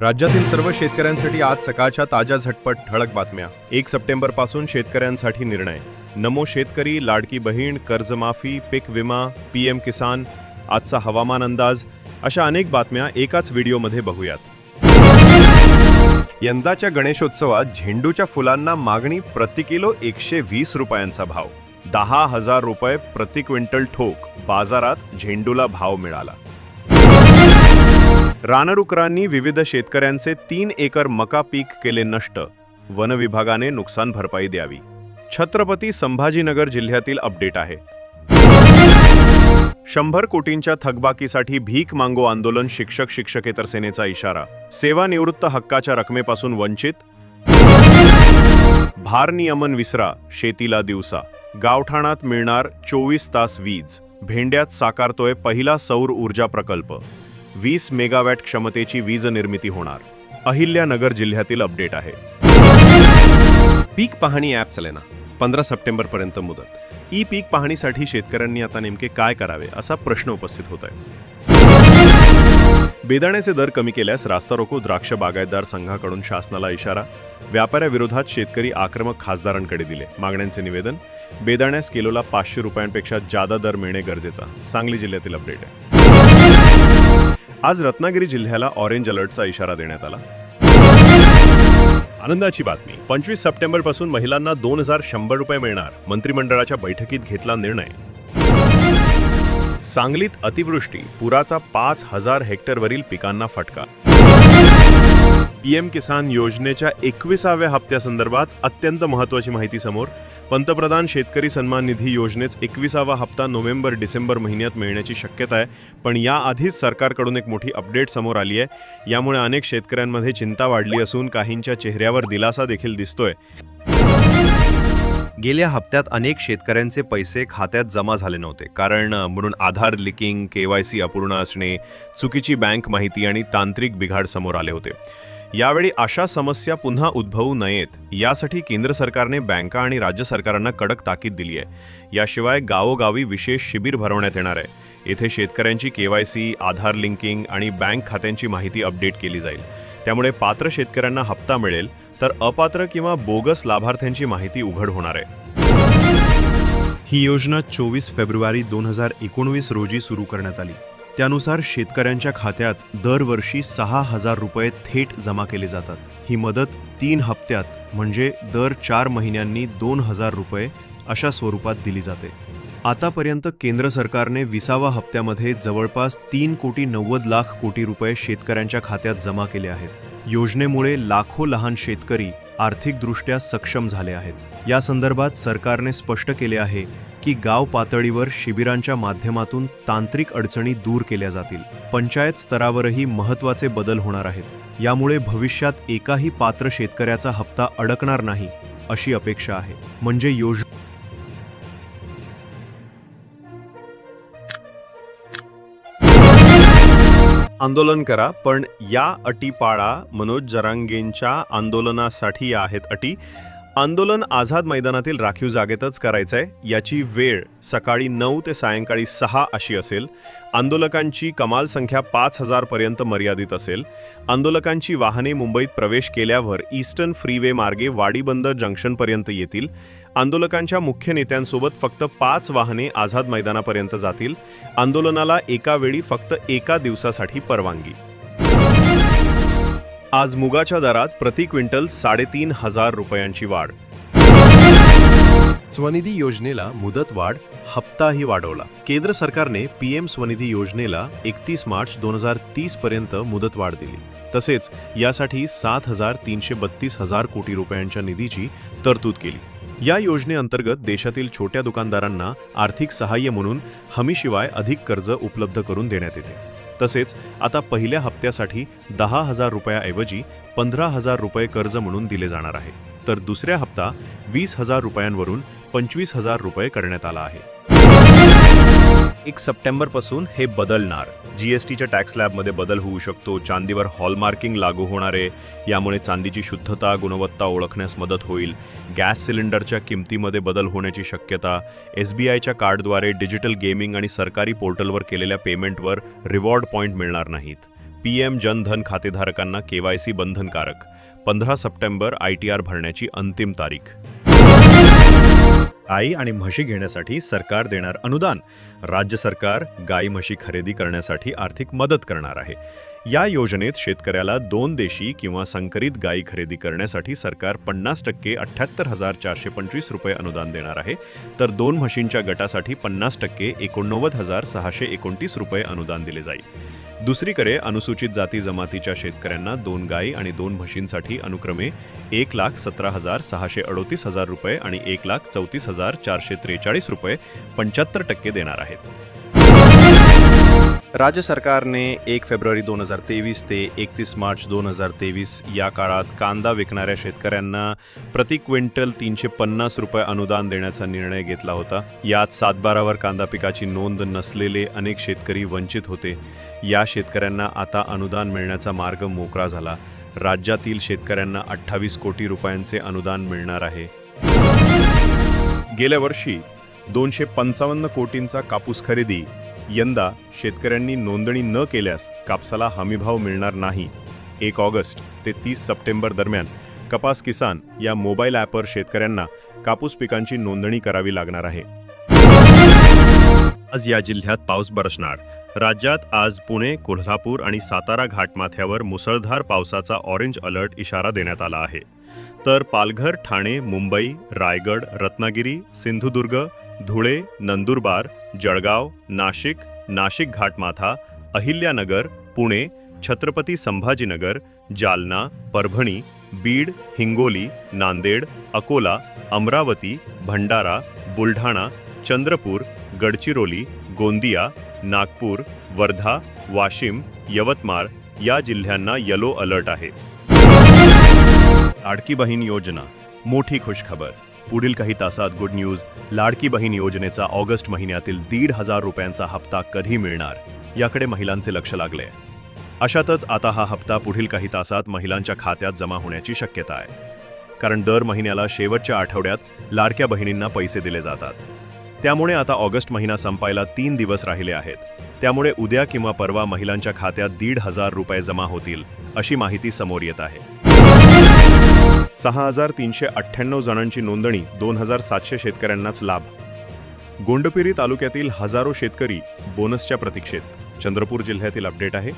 राज्यातील सर्व शेतकऱ्यांसाठी आज सकाळच्या ताज्या झटपट ठळक बातम्या. एक सप्टेंबरपासून शेतकऱ्यांसाठी निर्णय. नमो शेतकरी लाडकी बहीण कर्जमाफी पीक विमा पीएम किसान आजचा हवामान अंदाज अशा अनेक बातम्या एकाच व्हिडिओमध्ये बघूयात. यंदाच्या गणेशोत्सवात झेंडूच्या फुलांना मागणी प्रति किलो एकशे वीस रुपयांचा भाव. दहा हजार रुपये प्रति क्विंटल ठोक. बाजारात झेंडूला भाव मिळाला. रानडुकरांनी विविध शेतकऱ्यांचे तीन एकर मका पीक केले नष्ट. वन विभागाने नुकसान भरपाई द्यावी. छत्रपती संभाजीनगर जिल्ह्यातील अपडेट आहे. शंभर कोटींच्या थकबाकीसाठी भीक मांगो आंदोलन शिक्षक शिक्षकेतर सेनेचा इशारा. सेवानिवृत्त हक्काच्या रकमेपासून वंचित. भारनियमन विसरा शेतीला दिवसा. गावठाणात मिळणार चोवीस तास वीज. भेंड्यात साकारतोय पहिला सौर ऊर्जा प्रकल्प. वीस मेगावॅट क्षमतेची वीज निर्मिती होणार. अहिल्यानगर जिल्ह्यातील अपडेट आहे. पीक पाहणी ॲप चलेना. पंधरा सप्टेंबरपर्यंत मुदत. ई पीक पाहणीसाठी शेतकऱ्यांनी आता नेमके काय करावे असा प्रश्न उपस्थित होत आहे बेदाण्याचे दर कमी केल्यास रास्ता रोको द्राक्ष बागायतदार संघाकडून शासनाला इशारा. व्यापाऱ्याविरोधात शेतकरी आक्रमक खासदारांकडे दिले. मागण्यांचे निवेदन. बेदाण्यास किलोला पाचशे रुपयांपेक्षा जादा दर मिळणे गरजेचा. सांगली जिल्ह्यातील अपडेट आहे. आज रत्नागिरी जिल्ह्याला ऑरेंज अलर्टचा इशारा देण्यात आला. आनंदाची बातमी. पंचवीस सप्टेंबरपासून महिलांना दोन हजार शंभर रुपये मिळणार. मंत्रिमंडळाच्या बैठकीत घेतला निर्णय. सांगलीत अतिवृष्टी. पुराचा पाच हजार हेक्टरवरील पिकांना फटका. पीएम किसान योजनेच्या एकविसाव्या हप्त्यासंदर्भात अत्यंत महत्वाची माहिती समोर पंतप्रधान शेतकरी सन्मान निधी योजनेच एकविसावा हप्ता नोव्हेंबर डिसेंबर महिन्यात मिळण्याची शक्यता आहे पण याआधीच सरकारकडून एक मोठी अपडेट समोर आली आहे. यामुळे अनेक शेतकऱ्यांमध्ये चिंता वाढली असून काहींच्या चेहऱ्यावर दिलासा देखील दिसतोय. गेल्या हप्त्यात अनेक शेतकऱ्यांचे पैसे खात्यात जमा झाले नव्हते कारण म्हणून Aadhaar linking K Y C अपूर्ण असणे चुकीची बँक माहिती आणि तांत्रिक बिघाड समोर आले होते. यावेळी अशा समस्या पुन्हा उद्भवू नयेत यासाठी केंद्र सरकारने बँका आणि राज्य सरकारांना कडक ताकीद दिली आहे. याशिवाय गावोगावी विशेष शिबिर भरवण्यात येणार आहे. येथे शेतकऱ्यांची K Y C Aadhaar linking आणि बँक खात्यांची माहिती अपडेट केली जाईल. त्यामुळे पात्र शेतकऱ्यांना हप्ता मिळेल तर अपात्र किंवा बोगस लाभार्थ्यांची माहिती उघड होणार आहे. ही योजना चोवीस फेब्रुवारी दोन हजार एकोणवीस रोजी सुरू करण्यात आली. त्यानुसार शेतकऱ्यांच्या खात्यात दरवर्षी सहा हजार रुपये थेट जमा केले जातात. ही मदत तीन हप्त्यात म्हणजे दर चार महिन्यांनी दोन हजार रुपये अशा स्वरूपात दिली जाते. आतापर्यंत केंद्र सरकारने विसावा हप्त्यामध्ये जवळपास तीन कोटी नव्वद लाख कोटी रुपये शेतकऱ्यांच्या खात्यात जमा केले आहेत. योजनेमुळे लाखो लहान शेतकरी आर्थिकदृष्ट्या सक्षम झाले आहेत. या संदर्भात सरकारने स्पष्ट केले आहे की गाव पातळीवर शिबिरांच्या माध्यमातून तांत्रिक अडचणी दूर केल्या जातील. पंचायत स्तरावरही महत्त्वाचे बदल होणार आहेत. यामुळे भविष्यात एकाही पात्र शेतकऱ्याचा हप्ता अडकणार नाही अशी अपेक्षा आहे. म्हणजे योज आंदोलन करा पण या अटी पाळा. मनोज जरांगेंच्या आंदोलनासाठी या आहेत अटी. आंदोलन आझाद मैदानातील राखीव जागेतच करायचं आहे याची वेळ सकाळी नऊ ते सायंकाळी सहा अशी असेल. आंदोलकांची कमाल संख्या पाच हजारपर्यंत मर्यादित असेल. आंदोलकांची वाहने मुंबईत प्रवेश केल्यावर ईस्टर्न फ्रीवे मार्गे वाडीबंदर जंक्शनपर्यंत येतील. आंदोलकांच्या मुख्य नेत्यांसोबत फक्त पाच वाहने आझाद मैदानापर्यंत जातील. आंदोलनाला एका वेळी फक्त एका दिवसासाठी परवानगी. आज मुगाच्या दरात प्रति क्विंटल साडेतीन हजार रुपयांची वाढ. स्वनिधी योजनेला मुदत वाढ हप्ताही वाढवला. केंद्र सरकारने पीएम स्वनिधी योजनेला एकतीस मार्च दोन हजार तीस पर्यंत मुदत वाढ दिली. तसेच यासाठी सात हजार तीनशे बत्तीस हजार कोटी रुपयांच्या निधीची तरतूद केली. या योजनेअंतर्गत देशातील छोट्या दुकानदारांना आर्थिक सहाय्य म्हणून हमीशिवाय अधिक कर्ज उपलब्ध करून देण्यात येते. तसेच आता पहिल्या हप्त्यासाठी दहा हजार रुपयाऐवजी पंधरा हजार रुपये कर्ज म्हणून दिले जाणार आहे. तर दुसऱ्या हप्ता वीस हजार रुपयांवरून पंचवीस हजार रुपये करण्यात आला आहे. एक सप्टेंबरपासून हे बदलणार. जी एस टीच्या टॅक्स स्लॅबमध्ये बदल होऊ शकतो. चांदीवर हॉलमार्किंग लागू होणार. आहे यामुळे चांदीची शुद्धता गुणवत्ता ओळखण्यास मदत होईल. गॅस सिलेंडरच्या किमतीमध्ये बदल होण्याची शक्यता. एस बी आयच्या कार्डद्वारे डिजिटल गेमिंग आणि सरकारी पोर्टलवर केलेल्या पेमेंटवर रिवॉर्ड पॉईंट मिळणार नाहीत. पी एम जनधन खातेधारकांना के वाय सी बंधनकारक. पंधरा सप्टेंबर आय टी आर भरण्याची अंतिम तारीख. गाई आणि म्हशी घेण्यासाठी सरकार देणार अनुदान. राज्य सरकार गाई म्हशी खरेदी करण्यासाठी आर्थिक मदत करणार आहे. या योजनेत शेतकऱ्याला दोन देशी किंवा संकरित गायी खरेदी करण्यासाठी सरकार पन्नास टक्के अठ्ठ्याहत्तर हजार चारशे पंचवीस रुपये अनुदान देणार आहे. तर दोन म्हशींच्या गटासाठी पन्नास टक्के एकोणनव्वद हजार सहाशे एकोणतीस रुपये अनुदान दिले जाईल. दुसरीकडे अनुसूचित जाती जमातीच्या शेतकऱ्यांना दोन गायी आणि दोन म्हशींसाठी अनुक्रमे एक लाख सतरा हजार सहाशे अडोतीस हजार रुपये आणि एक लाख चौतीस हजार चारशे त्रेचाळीस रुपये पंच्याहत्तर टक्के देणार आहेत. राज्य सरकारने एक फेब्रुवारी दोन हजार तेवीस ते एकतीस मार्च दोन हजार तेवीस या काळात कांदा विकणाऱ्या शेतकऱ्यांना प्रति क्विंटल तीनशे पन्नास रुपये अनुदान देण्याचा निर्णय घेतला होता. यात सातबारावर कांदा पिकाची नोंद नसलेले अनेक शेतकरी वंचित होते. या शेतकऱ्यांना आता अनुदान मिळण्याचा मार्ग मोकळा झाला. राज्यातील शेतकऱ्यांना अठ्ठावीस कोटी रुपयांचे अनुदान मिळणार आहे. गेल्या वर्षी दोनशे पंचावन्न कोटींचा कापूस खरेदी. यंदा शेतकऱ्यांनी नोंदणी न केल्यास कापसाला हमीभाव मिळणार नाही. एक ऑगस्ट ते तीस सप्टेंबर दरम्यान कपास किसान या मोबाईल ॲपवर शेतकऱ्यांना कापूस पिकांची नोंदणी करावी लागणार आहे. आज या जिल्ह्यात पाऊस बरसणार. राज्यात आज पुणे कोल्हापूर आणि सातारा घाटमाथ्यावर मुसळधार पावसाचा ऑरेंज अलर्ट इशारा देण्यात आला आहे. तर पालघर ठाणे मुंबई रायगड रत्नागिरी सिंधुदुर्ग धुळे नंदुरबार जळगाव नाशिक नाशिक घाटमाथा अहिल्यानगर पुणे छत्रपती संभाजीनगर जालना परभणी बीड हिंगोली नांदेड अकोला अमरावती भंडारा बुलढाणा चंद्रपूर गडचिरोली गोंदिया नागपूर वर्धा वाशिम यवतमाळ या जिल्ह्यांना येलो अलर्ट आहे. लाडकी बहीण योजना मोठी खुशखबर. पुढील काही तासात गुड न्यूज लाडकी बहीण योजनेचा ऑगस्ट महिन्यातील दीड हजार रुपयांचा हप्ता कधी मिळणार? याकडे महिलांचे लक्ष लागले. अशातच आता हा हप्ता पुढील काही तासात महिलांच्या खात्यात जमा होण्याची शक्यता आहे. कारण दर महिन्याला शेवटच्या आठवड्यात लाडक्या बहिणींना पैसे दिले जातात. त्यामुळे आता ऑगस्ट महिना संपायला तीन दिवस राहिले आहेत. त्यामुळे उद्या किंवा परवा महिलांच्या खात्यात दीड हजार रुपये जमा होतील अशी माहिती समोर येत आहे. सहा हजार तीनशे अठ्ठ्याण्णव जणांची नोंदणी दोन हजार सातशे शेतकऱ्यांनाच लाभ. गोंडपिरी तालुक्यातील हजारो शेतकरी बोनसच्या प्रतीक्षेत. चंद्रपूर जिल्ह्यातील अपडेट आहे.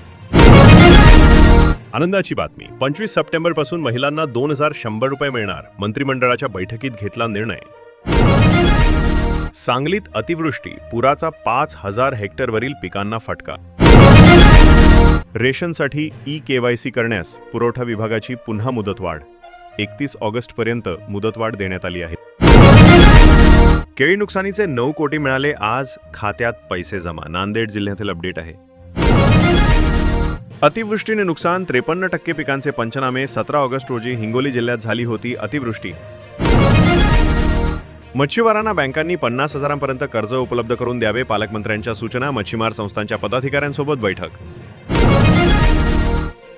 आनंदाची बातमी पंचवीस सप्टेंबरपासून महिलांना दोन हजार शंभर रुपये मिळणार मंत्रिमंडळाच्या बैठकीत घेतला निर्णय. सांगलीत अतिवृष्टी पुराचा पाच हजार हेक्टरवरील पिकांना फटका. रेशनसाठी ई केवायसी करण्यास पुरवठा विभागाची पुन्हा मुदतवाढ. एकतीस ऑगस्टपर्यंत मुदतवाढ देण्यात आली आहे. केळी नुकसानीचे नऊ कोटी मिळाले आज खात्यात पैसे जमा. नांदेड जिल्ह्यातील अपडेट आहे. अतिवृष्टीने नुकसान त्रेपन्न टक्के पिकांचे पंचनामे सतरा ऑगस्ट रोजी हिंगोली जिल्ह्यात झाली होती अतिवृष्टी. मच्छीमारांना बँकांनी पन्नास हजारांपर्यंत कर्ज उपलब्ध करून द्यावे पालकमंत्र्यांच्या सूचना मच्छीमार संस्थांच्या पदाधिकाऱ्यांसोबत बैठक.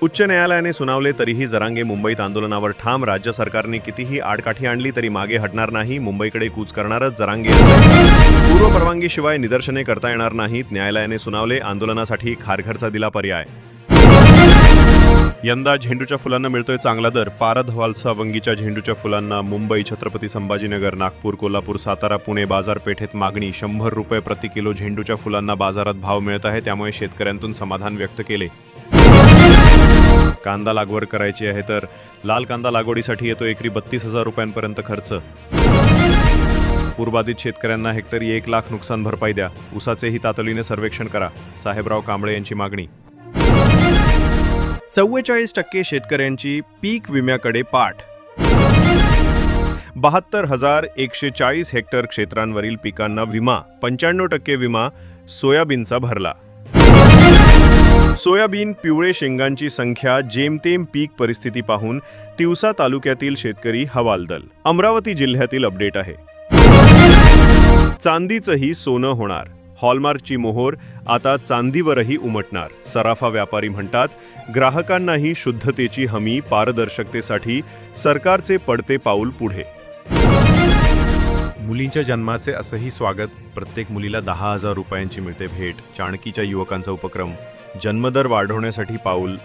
उच्च न्यायालयाने सुनावले तरीही जरांगे मुंबईत आंदोलनावर ठाम राज्य सरकारने कितीही आडकाठी आणली तरी मागे हटणार नाही मुंबईकडे कूच करणारच जरांगे. पूर्व परवानगीशिवाय निदर्शने करता येणार नाहीत न्यायालयाने सुनावले आंदोलनासाठी खारघरचा दिला पर्याय. यंदा झेंडूच्या फुलांना मिळतोय चांगला दर. पारध वालसा वंगीच्या झेंडूच्या फुलांना मुंबई छत्रपती संभाजीनगर नागपूर कोल्हापूर सातारा पुणे बाजारपेठेत मागणी. शंभर रुपये प्रति किलो झेंडूच्या फुलांना बाजारात भाव मिळत आहे त्यामुळे शेतकऱ्यांतून समाधान व्यक्त केले. कांदा लागवड करायची आहे तर लाल कांदा लागवडीसाठी येतो एकरी बत्तीस हजार रुपयांपर्यंत खर्च. पूरबाधित शेतकऱ्यांना हेक्टरी एक लाख नुकसान भरपाई द्या. उसाचेही तातडीने सर्वेक्षण करा. साहेबराव कांबळे यांची मागणी. चव्वेचाळीस टक्के शेतकऱ्यांची पीक विम्याकडे पाठ. बहात्तर हजार एकशे चाळीस हेक्टर क्षेत्रांवरील पिकांना विमा पंच्याण्णव टक्के विमा सोयाबीनचा भरला. सोयाबीन पिवळे शेंगांची संख्या जेमतेम पीक परिस्थिती पाहून तिवसा तालुक्यातील शेतकरी हवालदल. अमरावती जिल्ह्यातील अपडेट आहे. चांदीचंही सोनं होणार. हॉलमार्कची मोहोर आता चांदीवरही उमटणार. सराफा व्यापारी म्हणतात ग्राहकांनाही शुद्धतेची हमी पारदर्शकतेसाठी सरकारचे पडते पाऊल पुढे. मुलींच्या जन्माचे असंही स्वागत प्रत्येक मुलीला दहा हजार रुपयांची मिळते भेट चाणकीच्या युवकांचा उपक्रम जन्मदर वाढवण्यासाठी पाऊल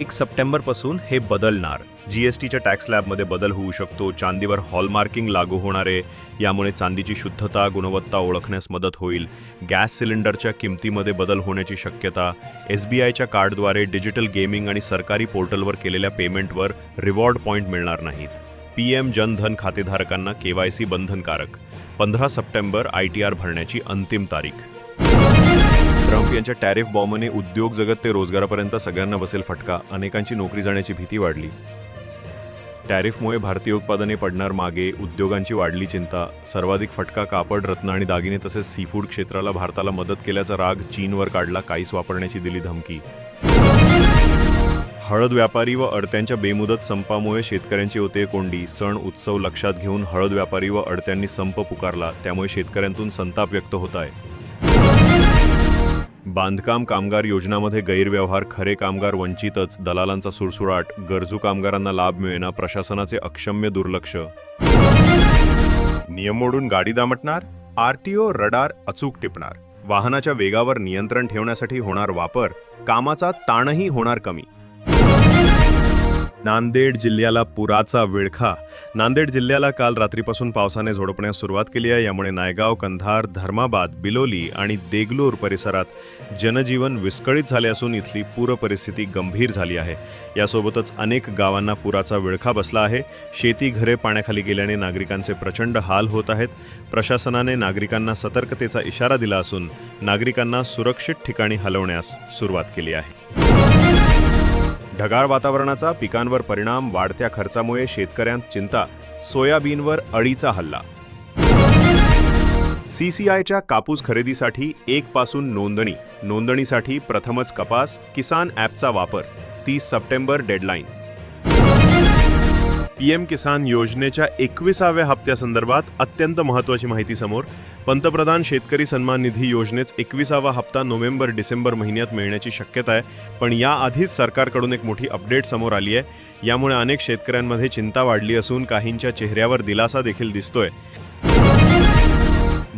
एक सप्टेंबरपासून हे बदलणार. जी एस टीच्या टॅक्स स्लॅबमध्ये बदल होऊ शकतो. चांदीवर हॉलमार्किंग लागू होणार. आहे यामुळे चांदीची शुद्धता गुणवत्ता ओळखण्यास मदत होईल. गॅस सिलेंडरच्या किमतीमध्ये बदल होण्याची शक्यता. एस बी आयच्या कार्डद्वारे डिजिटल गेमिंग आणि सरकारी पोर्टलवर केलेल्या पेमेंटवर रिवॉर्ड पॉईंट मिळणार नाहीत. पी एम जनधन खातेधारकांना के वाय सी बंधनकारक. पंधरा सप्टेंबर आय टी आर भरण्याची अंतिम तारीख. ट्रम्प यांच्या टॅरिफ बॉम्बने उद्योग जगत ते रोजगारापर्यंत सगळ्यांना बसेल फटका अनेकांची नोकरी जाण्याची भीती वाढली. टॅरिफमुळे भारतीय उत्पादने पडणार मागे उद्योगांची वाढली चिंता सर्वाधिक फटका कापड रत्न आणि दागिने तसेच सीफूड क्षेत्राला भारताला मदत केल्याचा राग चीनवर काढला काहीच वापरण्याची दिली धमकी. हळद व्यापारी व अडत्यांच्या बेमुदत संपामुळे शेतकऱ्यांची होते कोंडी. सण उत्सव लक्षात घेऊन हळद व्यापारी व अडत्यांनी संप पुकारला त्यामुळे शेतकऱ्यांतून संताप व्यक्त होत आहे. बांधकाम कामगार योजनामध्ये गैरव्यवहार खरे कामगार वंचितच दलालांचा सुरसुराट गरजू कामगारांना लाभ मिळणं प्रशासनाचे अक्षम्य दुर्लक्ष. नियम मोडून गाडी दामटणार आरटीओ रडार अचूक टिपणार. वाहनाच्या वेगावर नियंत्रण ठेवण्यासाठी होणार वापर कामाचा ताणही होणार कमी. नांदेड जिल्ह्याला पुराचा विळखा. नांदेड जिल्ह्याला काल रात्रीपासून पावसाने झोडपण्यास सुरुवात केली आहे. यामुळे नायगाव कंधार धर्माबाद बिलोली आणि देगलूर परिसरात जनजीवन विस्कळीत झाले असून इथली पूर परिस्थिती गंभीर झाली आहे. यासोबतच अनेक गावांना पुराचा विळखा बसला आहे. शेती घरे पाण्याखाली गेल्याने नागरिकांचे प्रचंड हाल होत आहेत. प्रशासनाने नागरिकांना सतर्कतेचा इशारा दिला असून नागरिकांना सुरक्षित ठिकाणी हलवण्यास सुरुवात केली आहे. ढगाळ वातावरणाचा पिकांवर परिणाम वाढत्या खर्चामुळे शेतकऱ्यांत चिंता सोयाबीनवर अळीचा हल्ला. सीसीआयच्या कापूस खरेदीसाठी एक पासून नोंदणी नोंदणीसाठी प्रथमच कपास किसान ॲपचा वापर तीस सप्टेंबर डेडलाईन. पीएम किसान योजनेच्या एकविसाव्या हप्त्यासंदर्भात अत्यंत महत्त्वाची माहिती समोर. पंतप्रधान शेतकरी सन्मान निधी योजनेत एकविसावा हप्ता नोव्हेंबर डिसेंबर महिन्यात मिळण्याची शक्यता आहे पण याआधीच सरकारकडून एक मोठी अपडेट समोर आली आहे. यामुळे अनेक शेतकऱ्यांमध्ये चिंता वाढली असून काहींच्या चेहऱ्यावर दिलासा देखील दिसतोय.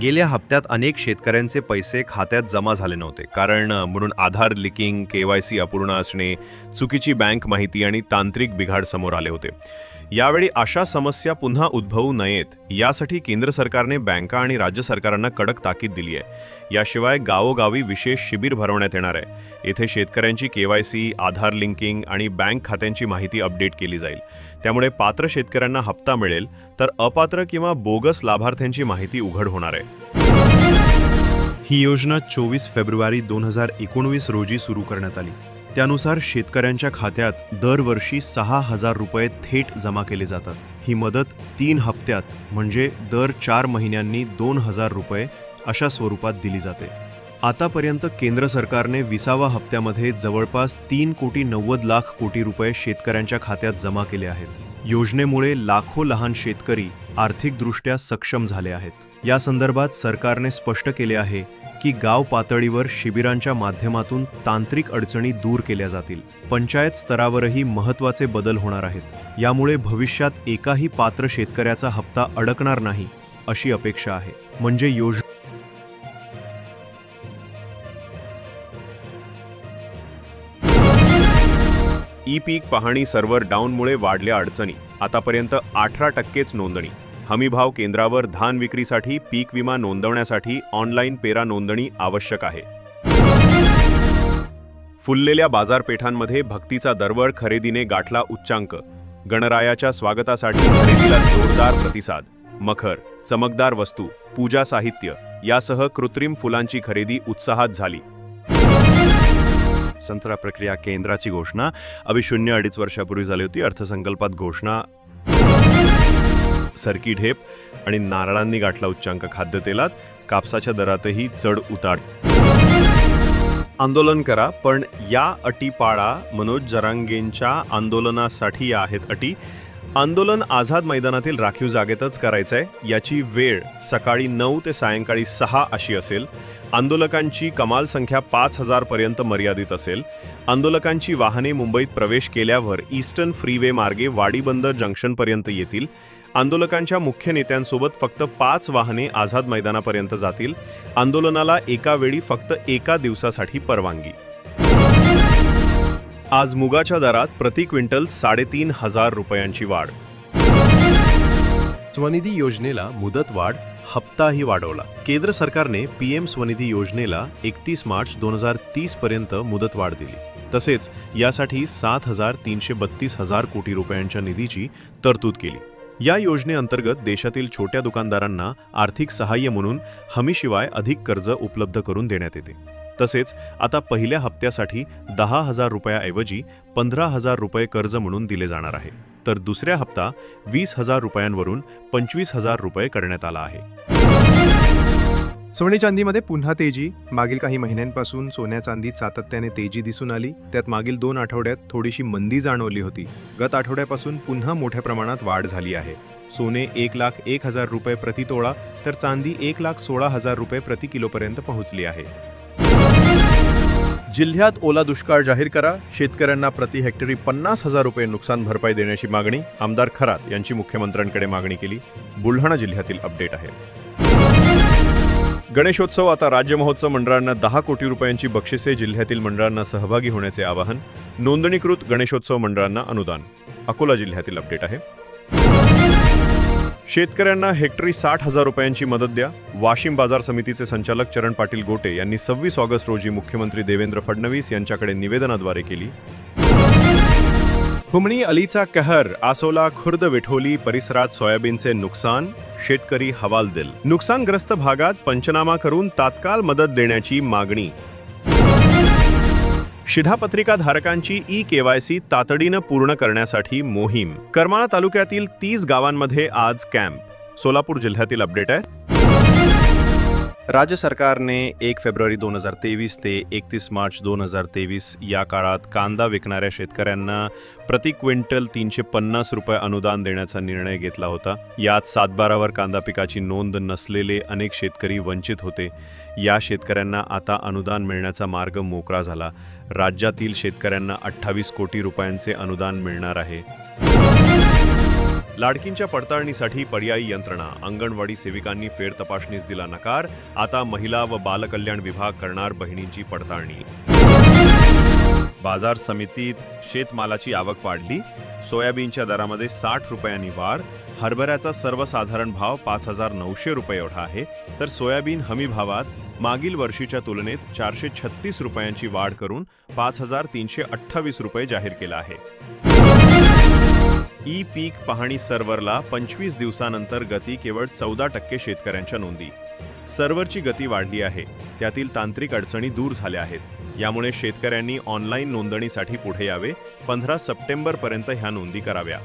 गेल्या हप्त्यात अनेक शेतकऱ्यांचे पैसे खात्यात जमा झाले नव्हते कारण म्हणून Aadhaar linking K Y C अपूर्ण असणे चुकीची बँक माहिती आणि तांत्रिक बिघाड समोर आले होते. यावेळी अशा समस्या पुन्हा उद्भवू नयेत यासाठी केंद्र सरकारने बँका आणि राज्य सरकारांना कडक ताकीद दिली आहे. याशिवाय गावोगावी विशेष शिबिर भरवण्यात येणार आहे. येथे शेतकऱ्यांची K Y C Aadhaar linking आणि बँक खात्यांची माहिती अपडेट केली जाईल. त्यामुळे पात्र शेतकऱ्यांना हप्ता मिळेल तर अपात्र किंवा बोगस लाभार्थ्यांची माहिती उघड होणार आहे. ही योजना चोवीस फेब्रुवारी दोन हजार एकोणवीस रोजी सुरू करण्यात आली. त्यानुसार शेतकऱ्यांच्या खात्यात दरवर्षी सहा हजार रुपये थेट जमा केले जातात. ही मदत तीन हप्त्यात म्हणजे दर चार महिन्यांनी दोन हजार रुपये अशा स्वरूपात दिली जाते. आतापर्यंत केंद्र सरकारने विसावा हप्त्यामध्ये जवळपास तीन कोटी नव्वद लाख कोटी रुपये शेतकऱ्यांच्या खात्यात जमा केले आहेत. योजनेमुळे लाखो लहान शेतकरी आर्थिकदृष्ट्या सक्षम झाले आहेत. या संदर्भात सरकारने स्पष्ट केले आहे की गाव पातळीवर शिबिरांच्या माध्यमातून तांत्रिक अडचणी दूर केल्या जातील. पंचायत स्तरावरही महत्त्वाचे बदल होणार आहेत. यामुळे भविष्यात एकाही पात्र शेतकऱ्याचा हप्ता अडकणार नाही अशी अपेक्षा आहे. म्हणजे योजना ई पीक पाहणी सर्व्हर डाऊनमुळे वाढल्या अडचणी. आतापर्यंत अठरा टक्केच नोंदणी. हमीभाव केंद्रावर धान विक्रीसाठी पीक विमा नोंदवण्यासाठी ऑनलाईन पेरा नोंदणी आवश्यक आहे. फुललेल्या बाजारपेठांमध्ये भक्तीचा दरवळ खरेदीने गाठला उच्चांक. गणरायाच्या स्वागतासाठी खरेदीला जोरदार प्रतिसाद. मखर चमकदार वस्तू पूजा साहित्य यासह कृत्रिम फुलांची खरेदी उत्साहात झाली. संत्रा प्रक्रिया केंद्राची घोषणा. अभि शून्य अडीच वर्षापूर्वी झाली होती. अर्थसंकल्पात घोषणा. सरकी ढेप आणि नारळांनी गाठला उच्चांक खाद्यतेलात कापसाच्या दरातही चढ उतार. आंदोलन करा पण या अटी पाळा. मनोज जरांगेंच्या आंदोलनासाठी आहेत अटी. आंदोलन आझाद मैदानातील राखीव जागेतच करायचं आहे याची वेळ सकाळी नऊ ते सायंकाळी सहा अशी असेल. आंदोलकांची कमाल संख्या पाच हजारपर्यंत मर्यादित असेल. आंदोलकांची वाहने मुंबईत प्रवेश केल्यावर ईस्टर्न फ्रीवे मार्गे वाडीबंदर जंक्शनपर्यंत येतील. आंदोलकांच्या मुख्य नेत्यांसोबत फक्त पाच वाहने आझाद मैदानापर्यंत जातील. आंदोलनाला एका वेळी फक्त एका दिवसासाठी परवानगी. आज मुगाच्या दरात प्रति क्विंटल साडेतीन हजार रुपयांची वाढ. स्वनिधी योजनेला मुदतवाढ हप्ताही वाढवला. केंद्र सरकारने पीएम स्वनिधी योजनेला एकतीस मार्च दोन हजार तीस पर्यंत मुदतवाढ दिली. तसेच यासाठी सात हजार तीनशे बत्तीस हजार कोटी रुपयांच्या निधीची तरतूद केली. या योजनेअंतर्गत देशातील छोट्या दुकानदारांना आर्थिक सहाय्य म्हणून हमीशिवाय अधिक कर्ज उपलब्ध करून देण्यात येते. तसेच आता पहिल्या हप्त्यासाठी दहा हजार रुपयाऐवजी पंधरा हजार रुपये कर्ज म्हणून दिले जाणार आहे. तर दुसऱ्या हप्ता वीस हजार रुपयांवरून पंचवीस हजार रुपये करण्यात आला आहे. सोने चांदीमध्ये पुन्हा तेजी. मागील काही महिन्यांपासून सोन्या चांदीत सातत्याने तेजी दिसून आली. त्यात मागील दोन आठवड्यात थोडीशी मंदी जाणवली होती. गत आठवड्यापासून पुन्हा मोठ्या प्रमाणात वाढ झाली आहे. सोने एक लाख एक हजार रुपये प्रति तोळा तर चांदी एक लाख सोळा हजार रुपये प्रति किलोपर्यंत पोहोचली आहे. जिल्ह्यात ओला दुष्काळ जाहीर करा. शेतकऱ्यांना प्रति हेक्टरी पन्नास हजार रुपये नुकसान भरपाई देण्याची मागणी. आमदार खरात यांची मुख्यमंत्र्यांकडे मागणी केली. बुलढाणा जिल्ह्यातील अपडेट आहे. गणेशोत्सव आता राज्य महोत्सव मंडळांना दहा कोटी रुपयांची बक्षिसे जिल्ह्यातील मंडळांना सहभागी होण्याचे आवाहन. नोंदणीकृत गणेशोत्सव मंडळांना अनुदान. अकोला जिल्ह्यातील अपडेट आहे. शेतकऱ्यांना हेक्टरी साठ हजार रुपयांची मदत द्या. वाशिम बाजार समितीचे संचालक चरण पाटील गोटे यांनी सव्वीस ऑगस्ट रोजी मुख्यमंत्री देवेंद्र फडणवीस यांच्याकडे निवेदनाद्वारे केली. हुमणी अलीचा कहर आसोला खुर्द विठोली परिसरात सोयाबीनचे नुकसान शेतकरी हवालदिल. नुकसानग्रस्त भागात पंचनामा करून तात्काळ मदत देण्याची मागणी. शिधापत्रिका धारकांची ई केवायसी तातडीनं पूर्ण करण्यासाठी मोहीम. करमाळा तालुक्यातील तीस गावांमध्ये आज कॅम्प. सोलापूर जिल्ह्यातील अपडेट आहे. राज्य सरकारने एक फेब्रुवारी दोन हजार तेवीस ते एकतीस मार्च दोन हजार तेवीस या काळात कांदा विकणाऱ्या शेतकऱ्यांना प्रति क्विंटल तीनशे पन्नास रुपये अनुदान देण्याचा निर्णय घेतला होता. यात सातबारावर कांदा पिकाची नोंद नसलेले अनेक शेतकरी वंचित होते. या शेतकऱ्यांना आता अनुदान मिळण्याचा मार्ग मोकळा झाला. राज्यातील शेतकऱ्यांना अठ्ठावीस कोटी रुपयांचे अनुदान मिळणार आहे. लाडकींच्या पडताळणीसाठी पर्यायी यंत्रणा. अंगणवाडी सेविकांनी फेर तपासणीस दिला नकार. आता महिला व बालकल्याण विभाग करणार बहिणींची पडताळणी. बाजार समितीत शेतमालाची आवक वाढली. सोयाबीनच्या दरामध्ये साठ रुपयांनी वाढ. हरभऱ्याचा सर्वसाधारण भाव पाच हजार नऊशे रुपये एवढा आहे. तर सोयाबीन हमी भावात मागील वर्षीच्या तुलनेत चारशे छत्तीस रुपयांची वाढ करून पाच हजार तीनशे अठ्ठावीस रुपये जाहीर केला आहे. ई पीक पाहणी सर्व्हरला पंचवीस दिवसानंतर गती केवळ चौदा टक्के शेतकऱ्यांच्या नोंदी. सर्व्हरची गती वाढली आहे. त्यातील तांत्रिक अडचणी दूर झाल्या आहेत. यामुळे शेतकऱ्यांनी ऑनलाईन नोंदणीसाठी पुढे यावे. पंधरा सप्टेंबरपर्यंत ह्या नोंदी कराव्या.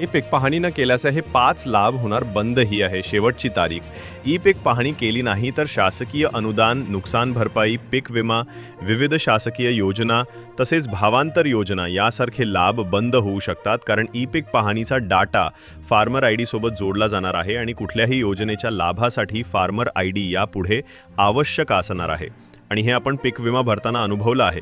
ई पीक पाहणी न केल्यास हे पाच लाभ होणार बंद ही आहे. शेवटची तारीख. ई पीक पाहणी केली नाही तर शासकीय अनुदान नुकसान भरपाई पीक विमा विविध शासकीय योजना तसेच भावांतर योजना यासारखे लाभ बंद होऊ शकतात कारण ई पीक पाहणीचा डाटा फार्मर आय डीसोबत जोडला जाणार आहे आणि कुठल्याही योजनेच्या लाभासाठी फार्मर आय डी यापुढे आवश्यक असणार आहे. आणि हे आपण पीक विमा भरताना अनुभवलं आहे.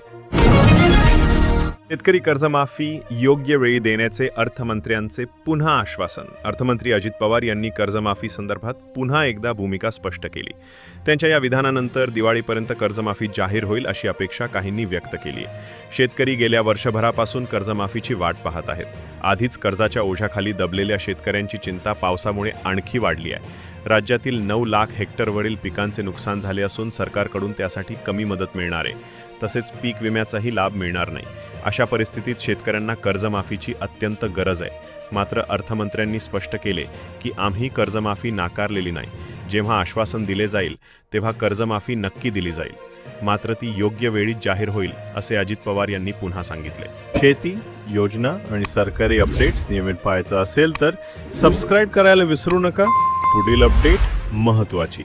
शेतकरी कर्जमाफी योग्य वेळी देण्याचे अर्थमंत्र्यांचे पुन्हा आश्वासन. अर्थमंत्री अजित पवार यांनी कर्जमाफी संदर्भात पुन्हा एकदा भूमिका स्पष्ट केली. त्यांच्या या विधानानंतर दिवाळीपर्यंत कर्जमाफी जाहीर होईल अशी अपेक्षा काहींनी व्यक्त केली. शेतकरी गेल्या वर्षभरापासून कर्जमाफीची वाट पाहत आहेत. आधीच कर्जाच्या ओझ्याखाली दबलेल्या शेतकऱ्यांची चिंता पावसामुळे आणखी वाढली आहे. राज्यातील नऊ लाख हेक्टरवरील पिकांचे नुकसान झाले असून सरकारकडून त्यासाठी कमी मदत मिळणार आहे. तसेच पीक विम्याचाही लाभ मिळणार नाही. अशा परिस्थितीत शेतकऱ्यांना कर्जमाफीची अत्यंत गरज आहे. मात्र अर्थमंत्र्यांनी स्पष्ट केले की आम्ही कर्जमाफी नाकारलेली नाही. जेव्हा आश्वासन दिले जाईल तेव्हा कर्जमाफी नक्की दिली जाईल. मात्र ती योग्य वेळी जाहीर होईल असे अजित पवार यांनी पुन्हा सांगितले. शेती योजना आणि सरकारी अपडेट्स नियमित पाहायचं असेल तर सबस्क्राईब करायला विसरू नका. पुढील अपडेट महत्त्वाची.